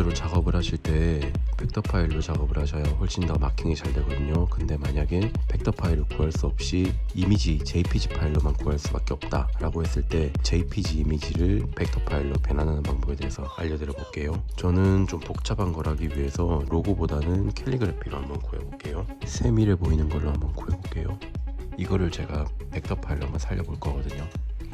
파일로 작업을 하실 때 벡터 파일로 작업을 하셔야 훨씬 더 마킹이 잘 되거든요. 근데 만약에 벡터 파일을 구할 수 없이 이미지 JPG 파일로만 구할 수밖에 없다 라고 했을 때 JPG 이미지를 벡터 파일로 변환하는 방법에 대해서 알려드려 볼게요. 저는 좀 복잡한 걸 하기 위해서 로고보다는 캘리그래피로 한번 구해볼게요. 세밀해 보이는 걸로 한번 구해볼게요. 이거를 제가 벡터 파일로 한번 살려볼 거거든요.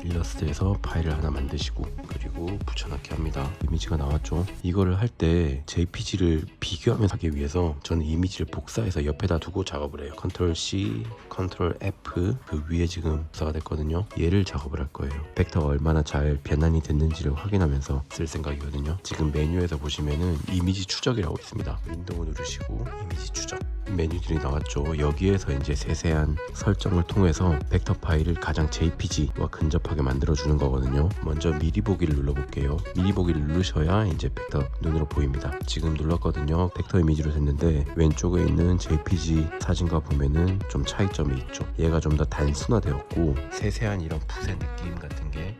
일러스트에서 파일을 하나 만드시고 그리고 붙여넣기 합니다. 이미지가 나왔죠. 이거를 할 때 JPG를 비교하면서 하기 위해서 저는 이미지를 복사해서 옆에다 두고 작업을 해요. Ctrl C, Ctrl F 그 위에 지금 복사가 됐거든요. 얘를 작업을 할 거예요. 벡터가 얼마나 잘 변환이 됐는지를 확인하면서 쓸 생각이거든요. 지금 메뉴에서 보시면은 이미지 추적이라고 있습니다. 윈도우 누르시고 이미지 추적 메뉴들이 나왔죠. 여기에서 이제 세세한 설정을 통해서 벡터 파일을 가장 JPG와 근접하게 만들어 주는 거거든요. 먼저 미리 보기를 눌러 볼게요. 미리 보기를 누르셔야 이제 벡터 눈으로 보입니다. 지금 눌렀거든요. 벡터 이미지로 됐는데 왼쪽에 있는 JPG 사진과 보면은 좀 차이점이 있죠. 얘가 좀 더 단순화되었고 세세한 이런 붓의 느낌 같은 게.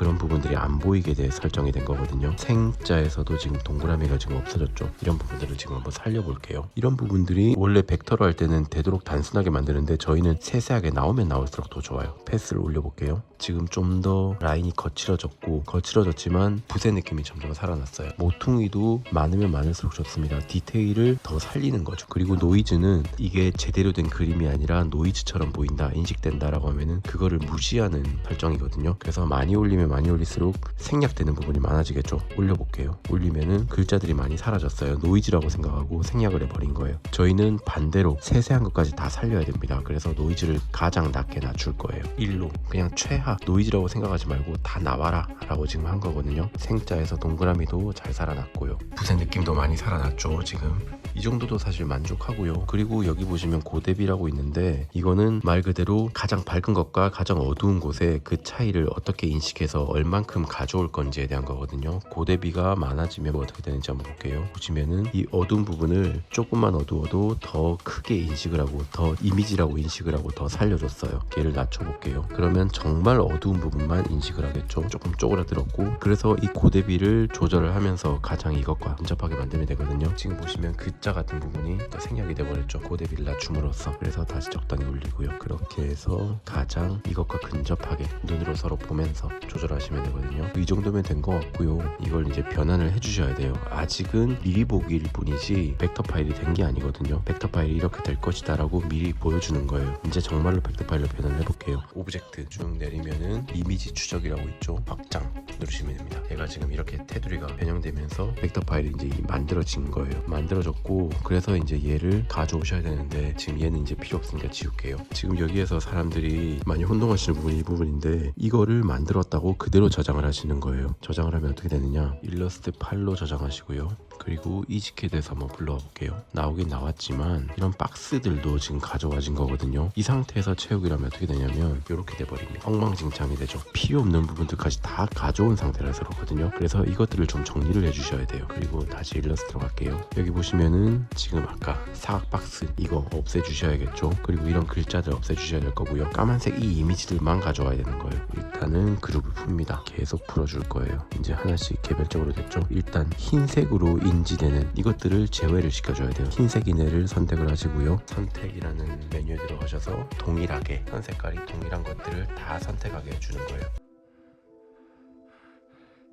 그런 부분들이 안 보이게 돼 설정이 된 거거든요. 생자에서도 지금 동그라미가 지금 없어졌죠. 이런 부분들을 지금 한번 살려볼게요. 이런 부분들이 원래 벡터로 할 때는 되도록 단순하게 만드는데 저희는 세세하게 나오면 나올수록 더 좋아요. 패스를 올려볼게요. 지금 좀 더 라인이 거칠어졌고 거칠어졌지만 붓의 느낌이 점점 살아났어요. 모퉁이도 많으면 많을수록 좋습니다. 디테일을 더 살리는 거죠. 그리고 노이즈는 이게 제대로 된 그림이 아니라 노이즈처럼 보인다, 인식된다 라고 하면은 그거를 무시하는 설정이거든요. 그래서 많이 올리면 많이 올릴수록 생략되는 부분이 많아지겠죠. 올려볼게요. 올리면은 글자들이 많이 사라졌어요. 노이즈라고 생각하고 생략을 해버린 거예요. 저희는 반대로 세세한 것까지 다 살려야 됩니다. 그래서 노이즈를 가장 낮게 낮출 거예요. 1로 그냥 최하 노이즈라고 생각하지 말고 다 나와라 라고 지금 한 거거든요. 생자에서 동그라미도 잘 살아났고요. 붓의 느낌도 많이 살아났죠. 지금 이 정도도 사실 만족하고요. 그리고 여기 보시면 고대비라고 있는데 이거는 말 그대로 가장 밝은 것과 가장 어두운 곳에 그 차이를 어떻게 인식해서 얼만큼 가져올 건지에 대한 거거든요. 고대비가 많아지면 뭐 어떻게 되는지 한번 볼게요. 보시면은 이 어두운 부분을 조금만 어두워도 더 크게 인식을 하고 더 이미지라고 인식을 하고 더 살려줬어요. 얘를 낮춰볼게요. 그러면 정말 어두운 부분만 인식을 하겠죠. 조금 쪼그라들었고 그래서 이 고대비를 조절을 하면서 가장 이것과 근접하게 만들면 되거든요. 지금 보시면 글자 같은 부분이 다 생략이 돼버렸죠. 고대비를 낮춤으로써 그래서 다시 적당히 올리고요. 해서 가장 이것과 근접하게 눈으로 서로 보면서 조절하시면 되거든요. 이 정도면 된 것 같고요. 이걸 이제 변환을 해주셔야 돼요. 아직은 미리 보기일 뿐이지 벡터 파일이 된 게 아니거든요. 벡터 파일이 이렇게 될 것이다라고 미리 보여주는 거예요. 이제 정말로 벡터 파일로 변환을 해볼게요. 오브젝트 쭉 내리면은 이미지 추적이라고 있죠. 확장 누르시면 얘가 지금 이렇게 테두리가 변형되면서 벡터 파일이 이제 만들어진 거예요. 만들어졌고 그래서 이제 얘를 가져오셔야 되는데 지금 얘는 이제 필요 없으니까 지울게요. 지금 여기에서 사람들이 많이 혼동하시는 부분이 이 부분인데 이거를 만들었다고 그대로 저장을 하시는 거예요. 저장을 하면 어떻게 되느냐? 일러스트 파일로 저장하시고요. 그리고 이지캐드에서 한번 불러와 볼게요. 나오긴 나왔지만 이런 박스들도 지금 가져와진 거거든요. 이 상태에서 채우기라면 어떻게 되냐면 이렇게 돼버립니다. 엉망진창이 되죠. 필요 없는 부분들까지 다 가져온 상태라서 그렇거든요. 그래서 이것들을 좀 정리를 해주셔야 돼요. 그리고 다시 일러스트로 갈게요. 여기 보시면은 지금 아까 사각 박스 이거 없애주셔야겠죠. 그리고 이런 글자들 없애주셔야 될 거고요. 까만색 이 이미지들만 가져와야 되는 거예요. 일단은 그룹을 풉니다. 계속 풀어줄 거예요. 이제 하나씩 개별적으로 됐죠. 일단 흰색으로 인지되는 이것들을 제외를 시켜줘야 돼요. 흰색 이네를 선택을 하시고요. 선택이라는 메뉴에 들어가셔서 동일하게 현 색깔이 동일한 것들을 다 선택하게 해주는 거예요.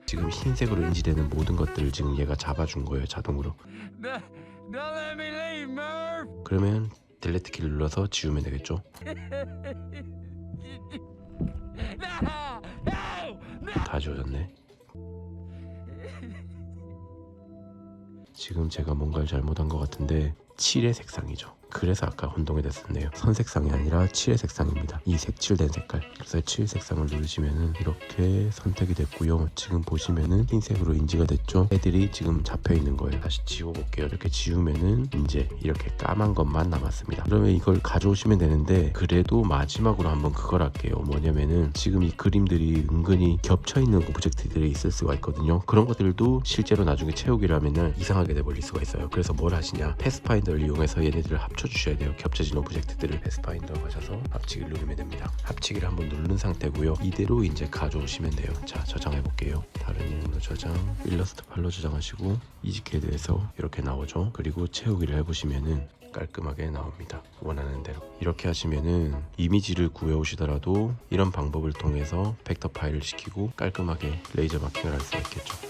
지금 흰색으로 인지되는 모든 것들을 지금 얘가 잡아준 거예요 자동으로. me leave, Murph. 그러면 딜레트 키를 눌러서 지우면 되겠죠? 다 지워졌네. 지금 제가 뭔가를 잘못한 것 같은데 칠의 색상이죠 그래서 아까 혼동이 됐었네요. 선색상이 아니라 칠의 색상입니다. 이 색칠된 색깔. 그래서 칠 색상을 누르시면은 이렇게 선택이 됐고요. 지금 보시면은 흰색으로 인지가 됐죠? 애들이 지금 잡혀 있는 거예요. 다시 지워볼게요. 이렇게 지우면은 이제 이렇게 까만 것만 남았습니다. 그러면 이걸 가져오시면 되는데 그래도 마지막으로 한번 그걸 할게요. 뭐냐면은 지금 이 그림들이 은근히 겹쳐 있는 오브젝트들이 있을 수가 있거든요. 그런 것들도 실제로 나중에 채우기를 하면은 이상하게 돼버릴 수가 있어요. 그래서 뭘 하시냐? 패스파인더를 이용해서 얘네들을 합 합쳐주셔야 돼요. 겹쳐진 오브젝트들을 패스파인더 가셔서 합치기를 누르면 됩니다. 합치기를 한번 누른 상태고요. 이대로 이제 가져오시면 돼요. 자 저장해 볼게요. 다른 이름으로 저장, 일러스트 파일로 저장하시고 이지캐드에서 이렇게 나오죠. 그리고 채우기를 해보시면은 깔끔하게 나옵니다. 원하는 대로 이렇게 하시면은 이미지를 구해 오시더라도 이런 방법을 통해서 벡터 파일을 시키고 깔끔하게 레이저 마킹을 할 수가 있겠죠.